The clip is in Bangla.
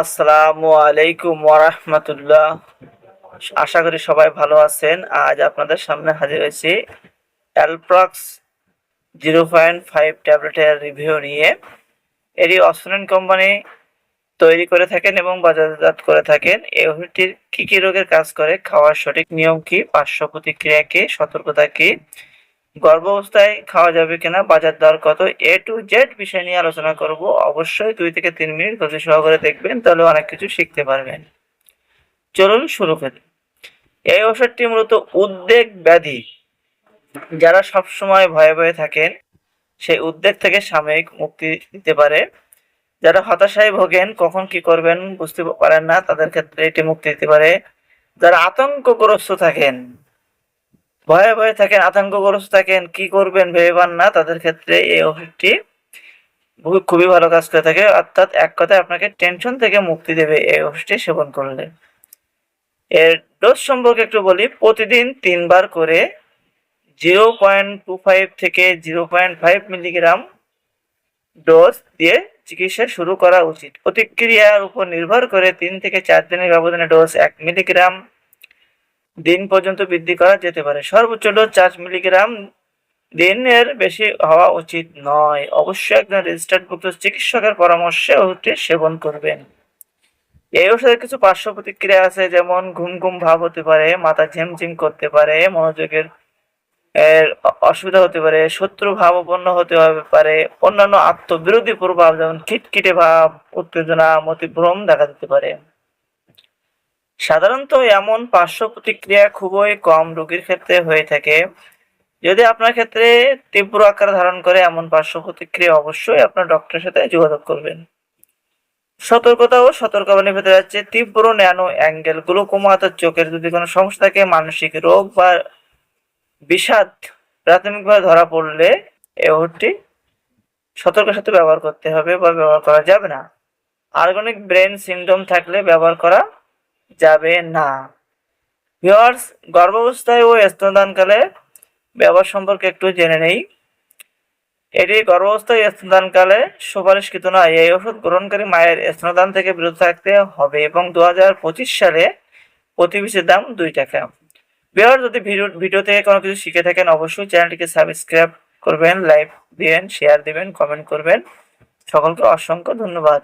আসসালামু আলাইকুম ওরহমতুল্লাহ আশা করি সবাই ভালো আছেন। আজ আপনাদের সামনে হাজির হয়েছি অ্যালপ্রক্স জিরো পয়েন্ট ফাইভ ট্যাবলেটের রিভিউ নিয়ে। এটি অসলেন কোম্পানি তৈরি করে থাকেন এবং বাজারজাত করে থাকেন। এই ওষুধটির কী কী রোগের কাজ করে, খাওয়ার সঠিক নিয়ম কি, পার্শ্ব প্রতিক্রিয়া কি, সতর্কতা কি গর্ভ অবস্থায় খাওয়া যাবে কিনা, বাজার দর কত এ টু জেড বিষয় নিয়ে আলোচনা করব। অবশ্যই দুই থেকে তিন মিনিট ধৈর্য সহকারে দেখবেন, তাহলে অনেক কিছু শিখতে পারবেন। চলুন শুরু করি। এই ওষুধটি মূলত উদ্বেগ ব্যাধি। যারা সবসময় ভয়ে ভয়ে থাকেন, সেই উদ্বেগ থেকে সাময়িক মুক্তি দিতে পারে। যারা হতাশায় ভোগেন, কখন কি করবেন বুঝতে পারেন না, তাদের ক্ষেত্রে এটি মুক্তি দিতে পারে। যারা আতঙ্কগ্রস্ত থাকেন ভয়ে ভয়ে থাকেন, আতঙ্কগ্রস্ত থাকেন, কি করবেন ভেবে পান না। তাদের ক্ষেত্রে এই ওষুধটি খুবই ভালো কাজ করে থাকে। অর্থাৎ এক কথায় আপনাকে টেনশন থেকে মুক্তি দেবে এই ওষুধটি সেবন করলে। এর ডোজ সম্পর্কে একটু বলি, প্রতিদিন তিনবার করে জিরো পয়েন্ট টু ফাইভ থেকে zero point five milligram dose দিয়ে চিকিৎসা শুরু করা উচিত। প্রতিক্রিয়ার উপর নির্ভর করে তিন থেকে চার দিনের ব্যবধানে ডোজ এক মিলিগ্রাম দিন পর্যন্ত বৃদ্ধি করা যেতে পারে। সর্বোচ্চ ডোজ চার মিলিগ্রাম দিনের বেশি হওয়া উচিত নয়। অবশ্যই একজন রেজিস্টার্ড ভুক্ত চিকিৎসকের পরামর্শে ওষুধটি সেবন করবেন। এই ওষুধের কিছু পার্শ্ব প্রতিক্রিয়া আছে, যেমন ঘুম ঘুম ভাব হতে পারে, মাথা ঝিমঝিম করতে পারে, মনোযোগের, এর অসুবিধা হতে পারে, শত্রু ভাবাপন্ন হতে পারে, অন্যান্য আত্মবিরোধী প্রভাব যেমন খিটখিটে ভাব, উত্তেজনা, মতিভ্রম দেখা দিতে পারে। সাধারণত এমন পার্শ্ব প্রতিক্রিয়া খুবই কম রোগীর ক্ষেত্রে হয়ে থাকে। যদি আপনার ক্ষেত্রে তীব্র আকার ধারণ করে এমন পার্শ্ব প্রতিক্রিয়া, অবশ্যই আপনার ডক্টরের সাথে যোগাযোগ করবেন। সতর্কতা ও সতর্কবাণী পেতে যাচ্ছে তীব্র ন্যানো অ্যাঙ্গেল গ্লুকোমা অর্থাৎ চোখের যদি কোনো সমস্যা থাকে মানসিক রোগ বা বিষাদ প্রাথমিকভাবে ধরা পড়লে এই ওষুধটি সতর্কের সাথে ব্যবহার করতে হবে বা ব্যবহার করা যাবে না। আর্গনিক ব্রেন সিন্ড্রোম থাকলে ব্যবহার করা যাবে না। ভিওয়ার্স গর্ভাবস্থায় ও স্তনদানকালে ব্যবহার সম্পর্কে একটু জেনে নেই। এটি গর্ভাবস্থায় স্তনদানকালে সুপারিশকৃত নয়। এই ওষুধ গ্রহণকারী মায়ের স্তনদান থেকে বিরত থাকতে হবে এবং দু হাজার পঁচিশ সালে প্রতি পিসের দাম দুই টাকা। বিহার যদি ভিডিও ভিডিও থেকে কোনো কিছু শিখে থাকেন, অবশ্যই চ্যানেলটিকে সাবস্ক্রাইব করবেন, লাইক দিবেন, শেয়ার দিবেন, কমেন্ট করবেন। সকলকে অসংখ্য ধন্যবাদ।